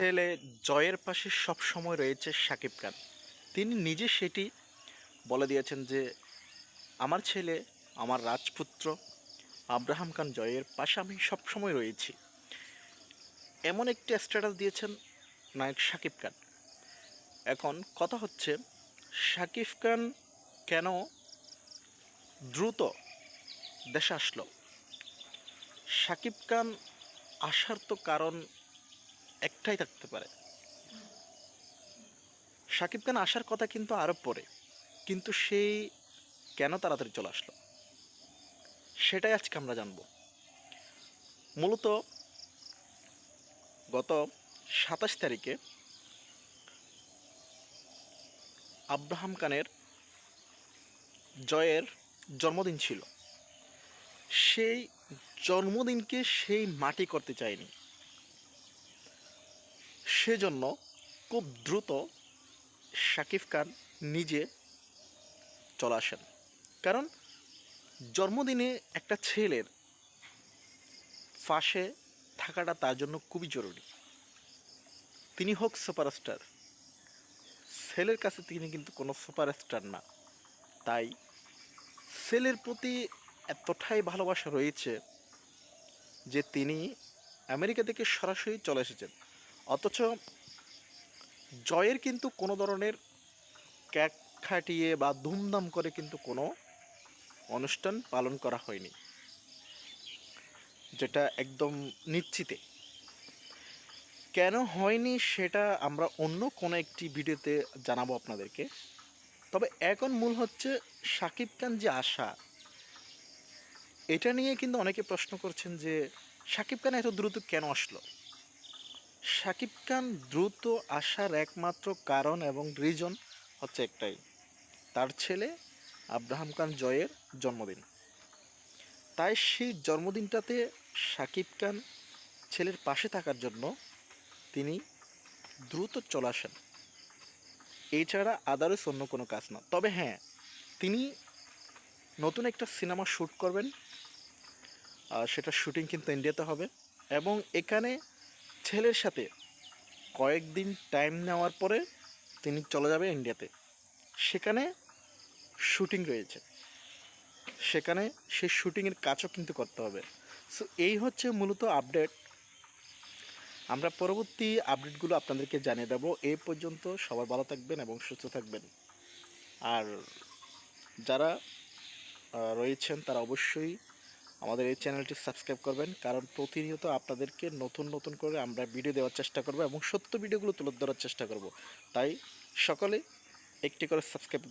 ছেলে জয়ের পাশে সব সময় রয়েছে সাকিব খান। তিনি নিজে সেটি বলে দিয়েছেন যে, আমার ছেলে, আমার রাজপুত্র আব্রাহাম খান জয়ের পাশে আমি সব সময় রয়েছি। এমন একটি স্ট্যাটাস দিয়েছেন নায়ক সাকিব খান। এখন কথা হচ্ছে সাকিব খান কেন দ্রুত দেশে আসলো? সাকিব খান আসার তো কারণ একটাই থাকতে পারে। সাকিব খান আসার কথা কিন্তু আরও পরে, কিন্তু সেই কেন তাড়াতাড়ি চলে আসলো? সেটাই আজকে আমরা জানব। মূলত গত সাতাশ তারিখে আব্রাহাম খানের জয়ের জন্মদিন ছিল। সেই জন্মদিনকে সেই মাটি করতে চায়নি। সেজন্য খুব দ্রুত শাকিব খান নিজে চলে আসেন। কারণ জন্মদিনে একটা ছেলের পাশে থাকাটা তার জন্য খুবই জরুরি। তিনি হোক সুপারস্টার, ছেলের কাছে তিনি কিন্তু কোনো সুপারস্টার না। তাই ছেলের প্রতি এতটাই ভালোবাসা রয়েছে যে তিনি আমেরিকা থেকে সরাসরি চলে এসেছেন। অথচ জয়ের কিন্তু কোনো ধরনের ক্যাক খাটিয়ে বা ধুমধাম করে কিন্তু কোনো অনুষ্ঠান পালন করা হয়নি, যেটা একদম নিশ্চিতে। কেন হয়নি সেটা আমরা অন্য কোনো একটি ভিডিওতে জানাব আপনাদেরকে। তবে এখন মূল হচ্ছে সাকিব খান যে আশা, এটা নিয়ে কিন্তু অনেকে প্রশ্ন করছেন যে সাকিব খান এত দ্রুত কেন আসলো? সাকিব খান দ্রুত আসার একমাত্র কারণ এবং রিজন হচ্ছে একটাই। তার ছেলে আব্রাহাম খান জয়ের জন্মদিন। তাই সেই জন্মদিনটাতে সাকিব খান ছেলের পাশে থাকার জন্য তিনি দ্রুত চলে আসেন। এছাড়া আদারস অন্য কোনো কাজ না। তবে হ্যাঁ তিনি নতুন একটা সিনেমা শ্যুট করবেন। আর সেটা শ্যুটিং কিন্তু ইন্ডিয়াতে হবে। এবং এখানে ছেলের সাথে কয়েকদিন টাইম নেওয়ার পরে তিনি চলে যাবে ইন্ডিয়াতে সেখানে শুটিং রয়েছে। সেখানে সেই শুটিংয়ের কাজও কিন্তু করতে হবে। সো এই হচ্ছে মূলত আপডেট আমরা পরবর্তী আপডেটগুলো আপনাদেরকে জানিয়ে দেবো। এই পর্যন্ত সবাই ভালো থাকবেন এবং সুস্থ থাকবেন। আর যারা রয়েছেন তারা অবশ্যই আমাদের এই চ্যানেলটি সাবস্ক্রাইব করবেন, কারণ প্রতিনিয়ত আপনাদেরকে নতুন নতুন করে আমরা ভিডিও দেওয়ার চেষ্টা করব এবং সত্য ভিডিওগুলো তুলে ধরার চেষ্টা করব। তাই সকলে একটি করে সাবস্ক্রাইব